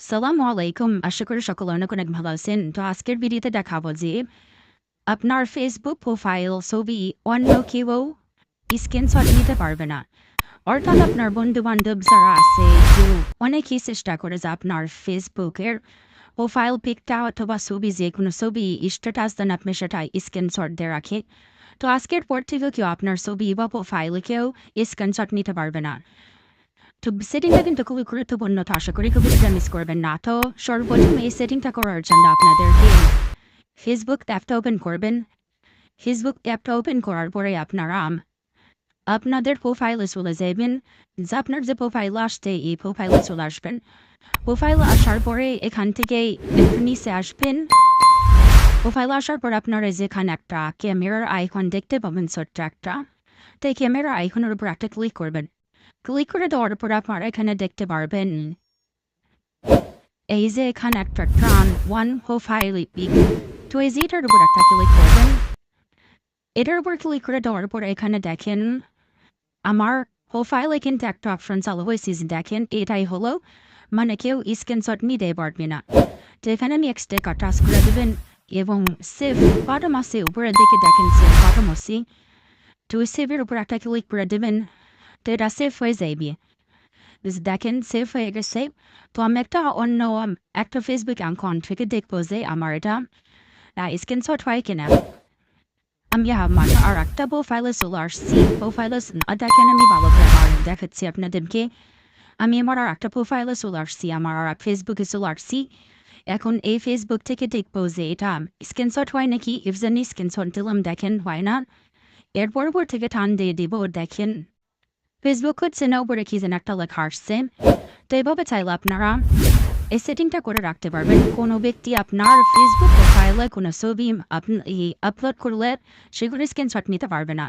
সালামু আলাইকুম আশা করি সকল অনেক অনেক ভালো আছেন তো আজকের ভিডিওতে দেখাবো যে আপনার ফেসবুক প্রোফাইল ছবি অন্য কেউ স্ক্রিনশট নিতে পারবে না অর্থাৎ আপনার বন্ধু বান্ধব যারা আছে যে অনেকেই চেষ্টা করে যে আপনার ফেসবুকের প্রোফাইল পিকটা অথবা ছবি যে কোনো ছবি স্ট্যাটাস দেন আপনি সেটা স্ক্রিনশট দিয়ে রাখে তো আজকের পর থেকে কেউ আপনার ছবি বা প্রোফাইলে কেউ স্ক্রিনশট নিতে পারবে না তো সেটিংটা কিন্তু খুবই গুরুত্বপূর্ণ তো আশা করি খুবই মিস করবেন না তো সর্বপ্রথম এই সেটিংটা করার জন্য আপনাদেরকে ফেসবুক অ্যাপটা ওপেন করবেন ফেসবুক অ্যাপটা ওপেন করার পরে আপনারা আপনাদের প্রোফাইলে চলে যাবেন যে আপনার যে প্রোফাইল আসছে এই প্রোফাইলে চলে আসবেন প্রোফাইল আসার পরে এখান থেকে নিচে আসবেন প্রোফাইল আসার পর আপনারা যেখানে একটা ক্যামেরার আইকন দেখতে পাবেন ছোট্ট একটা তো এই ক্যামেরার আইকনের উপর একটা ক্লিক করবেন ক্লিক করে দেওয়ার পর আপনারা এখানে দেখতে পারবেন এই যে এখানে একটা ট্রান ওয়ান প্রোফাইল পিক তো এই যে এটার উপর একটা ক্লিক করবেন এটার উপর ক্লিক করে দেওয়ার পর এখানে দেখেন আমার প্রোফাইলে কিন্তু একটা অপশন চালু হয়েছে দেখেন এটাই হলো মানে কেউ স্ক্রিনশট নিতে পারবে না তো এখানে আমি এক্সট্রা টাচ করে দেবেন এবং সেভ বাটম আছে উপরের দিকে দেখেন সেভ বাটম আছে তো সেভের উপর একটা ক্লিক করে দেবেন হয়ে যাইবে বেশ দেখেন সেভ হয়ে গেছে তো আমি একটা অন্য um, একটা ফেসবুক অ্যাকাউন্ট থেকে দেখব যে আমার এটা স্ক্রিনশট হয় কিনা আমি আমার আর একটা প্রোফাইলে চলে আসছি প্রোফাইলে দেখেন আমি ভালো করে আমার দেখাচ্ছি আপনাদেরকে আমি আমার আর একটা প্রোফাইলে চলে আসছি আমার আর ফেসবুকে চলে আসছি এখন এই ফেসবুক থেকে দেখব যে এটা স্ক্রিনশট হয় নাকি ইফ জানি স্ক্রিনশট দিলাম দেখেন হয় না এর পরপর থেকে টান দিয়ে দিব দেখেন ফেসবুক হচ্ছে না উপরে কি যেন একটা লেখা আসছে তো এভাবে চাইলে আপনারা এই সেটিংটা করে রাখতে পারবেন কোনো ব্যক্তি আপনার ফেসবুক প্রোফাইলে কোনো ছবি আপলোড করলে সেগুলো স্ক্রিনশট নিতে পারবে না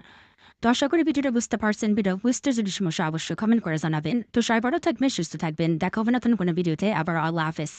তো আশা করি ভিডিওটা বুঝতে পারছেন ভিডিও বুঝতে যদি সমস্যা অবশ্যই কমেন্ট করে জানাবেন তো সবাই ভালো থাকবেন সুস্থ থাকবেন দেখা হবে নতুন কোনো ভিডিওতে আবার আল্লাহ হাফেজ